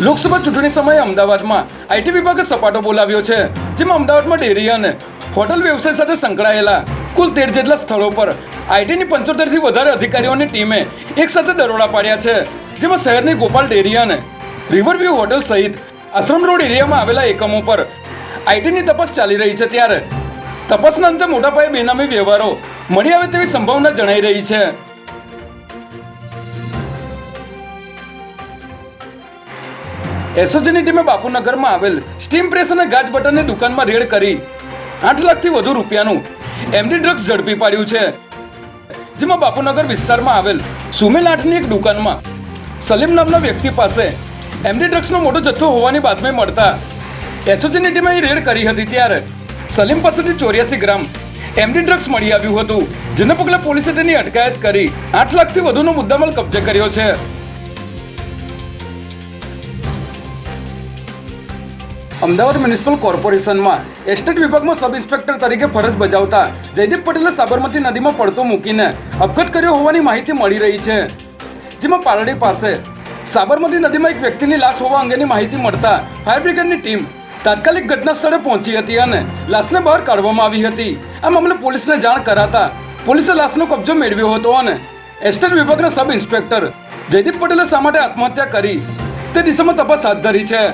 લોકસભા ચૂંટણી સમયે અમદાવાદમાં આઈટી વિભાગે સપાટો બોલાવ્યો છે, જેમાં અમદાવાદમાં ડેરી અને હોટલ વ્યવસાય સાથે સંકળાયેલા કુલ તેર જેટલા સ્થળો પર આઈટીની પંચોતેરથી વધારે અધિકારીઓની ટીમે એક સાથે દરોડા પાડ્યા છે, જેમાં શહેરની ગોપાલ ડેરી અને રિવરવ્યૂ હોટલ સહિત આશ્રમ રોડ એરિયામાં આવેલા એકમો પર આઈટીની તપાસ ચાલી રહી છે ત્યારે તપાસના અંતે મોટા પાયે બેનામી વ્યવહારો મળી આવે તેવી સંભાવના જણાઈ રહી છે. એસઓજીની ટીમે બાપુનગરમાં આવેલ સ્ટીમ પ્રેસ અને ગાજ બટરની દુકાનમાં રેડ કરી આઠ લાખથી વધુ રૂપિયાનું એમડી ડ્રગ્સ ઝડપી પાડ્યું છે. જેમાં બાપુનગર વિસ્તારમાં આવેલ સુમેલ આઠની એક દુકાનમાં સલીમ નામના વ્યક્તિ પાસે એમડી ડ્રગ્સનો મોટો જથ્થો હોવાની બાતમી મળતા એસઓજીની ટીમે રેડ કરી હતી ત્યારે સલીમ પાસેથી ચોર્યાસી ગ્રામ એમડી ડ્રગ્સ મળી આવ્યું હતું, જેને પગલે પોલીસે તેની અટકાયત કરી આઠ લાખથી વધુનો મુદ્દામાલ કબજે કર્યો છે. અમદાવાદ મ્યુનિસિપલ કોર્પોરેશનમાં એસ્ટેટ વિભાગમાં સબ ઇન્સ્પેક્ટર તરીકે ફરજ બજાવતા જયદીપ પટેલે સાબરમતી નદીમાં પડતો મૂકીને અપઘાત કર્યો હોવાની માહિતી મળી રહી છે. જેમાં પાલડી પાસે સાબરમતી નદીમાં એક વ્યક્તિની લાશ હોવા અંગેની માહિતી મળતા ફાયર બ્રિગેડની ટીમ તાત્કાલિક ઘટના સ્થળે પહોંચી હતી અને લાશને બહાર કાઢવામાં આવી હતી. આ મામલે પોલીસને જાણ કરાતા પોલીસે લાશનો કબજો મેળવ્યો હતો અને એસ્ટેટ વિભાગના સબ ઇન્સ્પેક્ટર જયદીપ પટેલે શા માટે આત્મહત્યા કરી તે દિશામાં તપાસ હાથ ધરી છે.